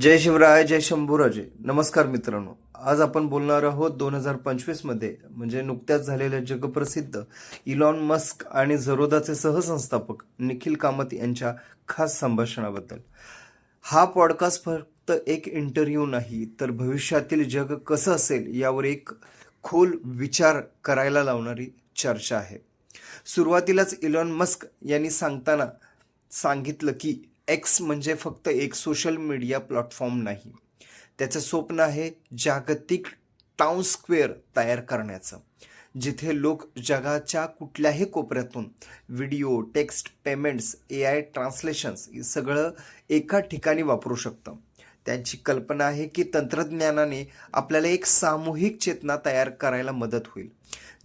जय शिवराय जय शंभूराजे. नमस्कार मित्रांनो. आज आपण बोलणार आहोत दोन हजार पंचवीसमध्ये म्हणजे नुकत्याच झालेल्या जगप्रसिद्ध इलॉन मस्क आणि झरोदाचे सहसंस्थापक निखिल कामत यांच्या खास संभाषणाबद्दल. हा पॉडकास्ट फक्त एक इंटरव्ह्यू नाही तर भविष्यातील जग कसं असेल यावर एक खोल विचार करायला लावणारी चर्चा आहे. सुरुवातीलाच इलॉन मस्क यांनी सांगताना सांगितलं की एक्स म्हणजे फक्त एक सोशल मीडिया प्लॅटफॉर्म नाही. त्याचं स्वप्न आहे जागतिक टाउन स्क्वेअर तयार करण्याचं. जिथे लोक जगाच्या कुठल्याही कोपऱ्यातून video text payments A I translations हे सगळं एका ठिकाणी वापरू शकतं. त्यांची कल्पना आहे की तंत्रज्ञानाने आपल्याला एक सामूहिक चेतना तयार करायला मदत होईल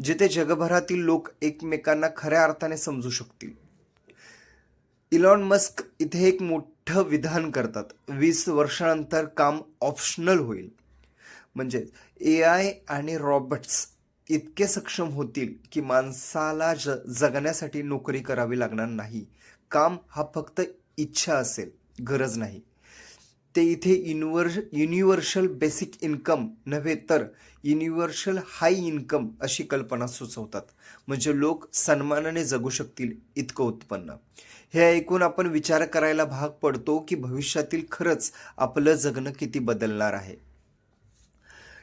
जिथे जगभरातील लोक एकमेकांना खऱ्या अर्थाने समजू शकतील. इलॉन मस्क इथे एक मोठं विधान करतात. वीस वर्षानंतर काम ऑप्शनल होईल. म्हणजे ए आय आणि रॉबर्ट्स इतके सक्षम होतील की माणसाला ज जगण्यासाठी नोकरी करावी लागणार नाही. काम हा फक्त इच्छा असेल गरज नाही. ते इथे युनिवर्स युनिव्हर्सल बेसिक इन्कम नव्हे तर युनिव्हर्सल हाय इन्कम अशी कल्पना सुचवतात. म्हणजे लोक सन्मानाने जगू शकतील इतकं उत्पन्न. हे ऐकून आपण विचार करायला भाग पडतो की भविष्यातील खरंच आपलं जगणं किती बदलणार आहे.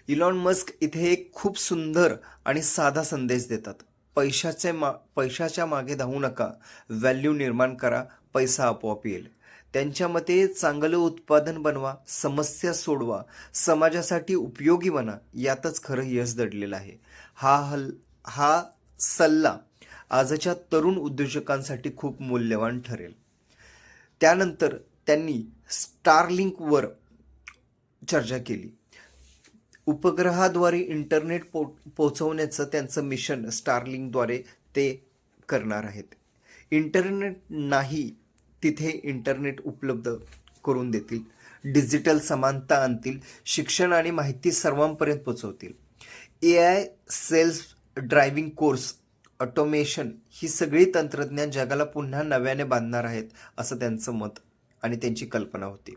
इलॉन मस्क इथे एक खूप सुंदर आणि साधा संदेश देतात. पैशाचे मा पैशाच्या मागे धावू नका. व्हॅल्यू निर्माण करा. पैसा आपोआप येईल. त्यांच्या मते चांगलं उत्पादन बनवा समस्या सोडवा समाजासाठी उपयोगी बना यातच खरं यश दडलेलं आहे. हा हल हा सल्ला आजच्या तरुण उद्योजकांसाठी खूप मूल्यवान ठरेल. त्यानंतर त्यांनी स्टारलिंकवर चर्चा केली. उपग्रहाद्वारे इंटरनेट पो पोचवण्याचं त्यांचं मिशन स्टारलिंकद्वारे ते करणार आहेत. इंटरनेट नाही तिथे इंटरनेट उपलब्ध करून देतील. डिजिटल समानता आणतील. शिक्षण आणि माहिती सर्वांपर्यंत पोचवतील. A I self driving cars automation ही सगळी तंत्रज्ञान जगाला पुन्हा नव्याने बांधणार आहेत असं त्यांचं मत आणि त्यांची कल्पना होती.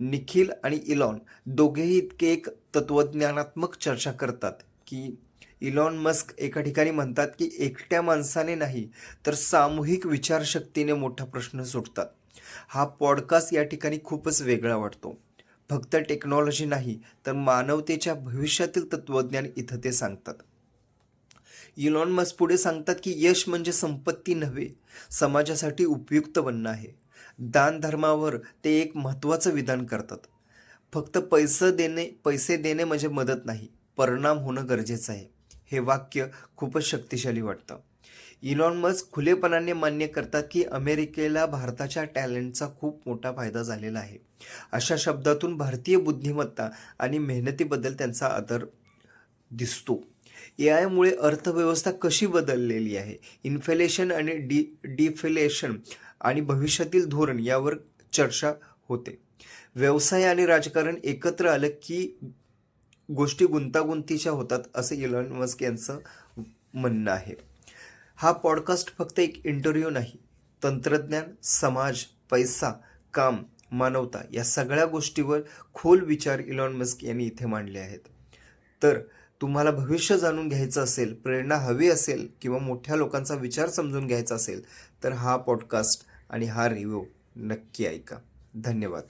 निखिल आणि इलॉन दोघेही इतके एक तत्वज्ञानात्मक चर्चा करतात की इलॉन मस्क एका ठिकाणी म्हणतात की एकट्या माणसाने नाही तर सामूहिक विचारशक्तीने मोठा प्रश्न सुटतात हा पॉडकास्ट या ठिकाणी खूपच वेगळा वाटतो. फक्त टेक्नॉलॉजी नाही तर मानवतेच्या भविष्यातील तत्त्वज्ञान इथं ते सांगतात. इलॉन मस्क पुढे सांगतात की यश म्हणजे संपत्ती नव्हे समाजासाठी उपयुक्त बनणं आहे. दान धर्मावर ते एक महत्त्वाचं विधान करतात. फक्त पैसे देणे पैसे देणे म्हणजे मदत नाही परिणाम होणं गरजेचं आहे. हे वाक्य खूपच शक्तिशाली वाटतं. इलॉन मस्क खुलेपणाने मान्य करतात की अमेरिकेला भारताच्या टॅलेंटचा खूप मोठा फायदा झालेला आहे. अशा शब्दातून भारतीय बुद्धिमत्ता आणि मेहनतीबद्दल त्यांचा आदर दिसतो. ए आयमुळे अर्थव्यवस्था कशी बदललेली आहे? इन्फ्लेशन आणि डी डिफ्लेशन आणि भविष्यातील धोरण यावर चर्चा होते. व्यवसाय आणि राजकारण एकत्र आलं की गोष्टी गुंतागुंतीच्या होतात असं इलॉन मस्क यांचं म्हणणं आहे. हा पॉडकास्ट फक्त एक इंटरव्ह्यू नाही तंत्रज्ञान समाज पैसा काम मानवता या सगळ्या गोष्टीवर खोल विचार इलॉन मस्क यांनी इथे मांडले आहेत. तर तुम्हाला भविष्य जाणून घ्यायचं असेल प्रेरणा हवी असेल किंवा मोठ्या लोकांचा विचार समजून घ्यायचा असेल तर हा पॉडकास्ट आणि हा रिव्ह्यू नक्की ऐका. धन्यवाद.